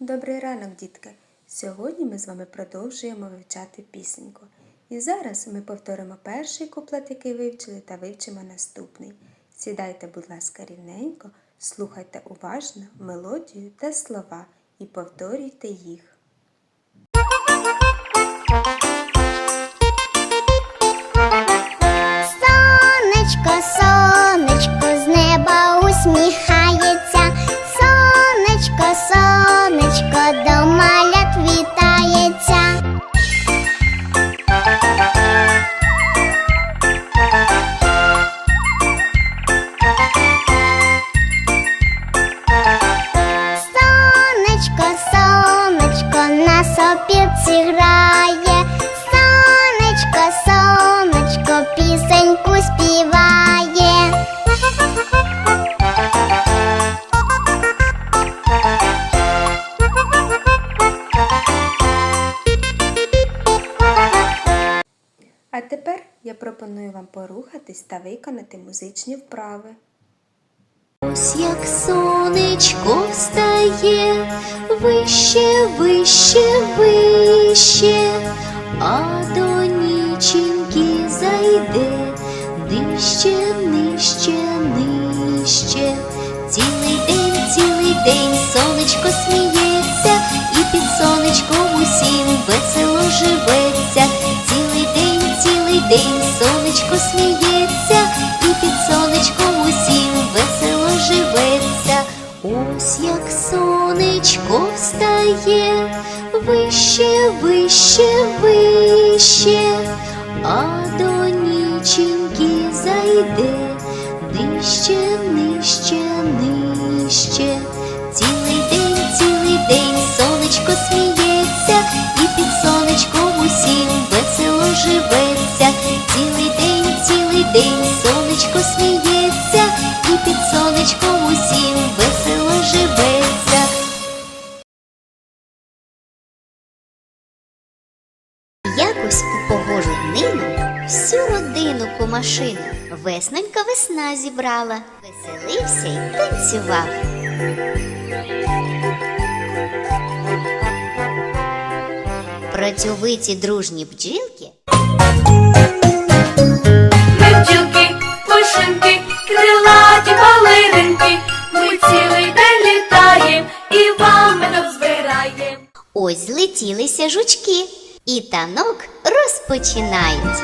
Добрий ранок, дітки! Сьогодні ми з вами продовжуємо вивчати пісеньку. І зараз ми повторимо перший куплет, який вивчили, та вивчимо наступний. Сідайте, будь ласка, рівненько, слухайте уважно мелодію та слова і повторюйте їх. Сонечко, сонечко, я пропоную вам порухатись та виконати музичні вправи. Ось як сонечко встає, вище, вище, вище, а до ніченьки зайде, нижче, сонечко сміється, і під сонечком усім весело живеться. Ось як сонечко встає, вище, вище, вище, а до ніченьки зайде, нижче, нижче, нижче. Цілий день, цілий день сонечко сміється, день сонечко сміється, і під сонечком усім весело живеться. Якось у погожу днину всю родину кумашину веснонька весна зібрала, веселився й танцював. Працьовиті дружні бджілки злетілися жучки, і танок розпочинають.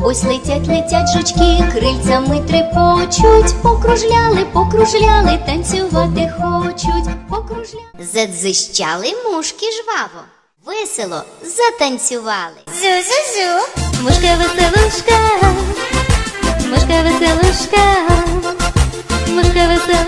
Ось летять, летять жучки, крильцями трепочуть, покружляли, покружляли, танцювати хочуть, покружляли. Задзищали мушки жваво, весело затанцювали. Зу-зу-зу. Мушка веселушка, мушка веселушка, мушка веселушка.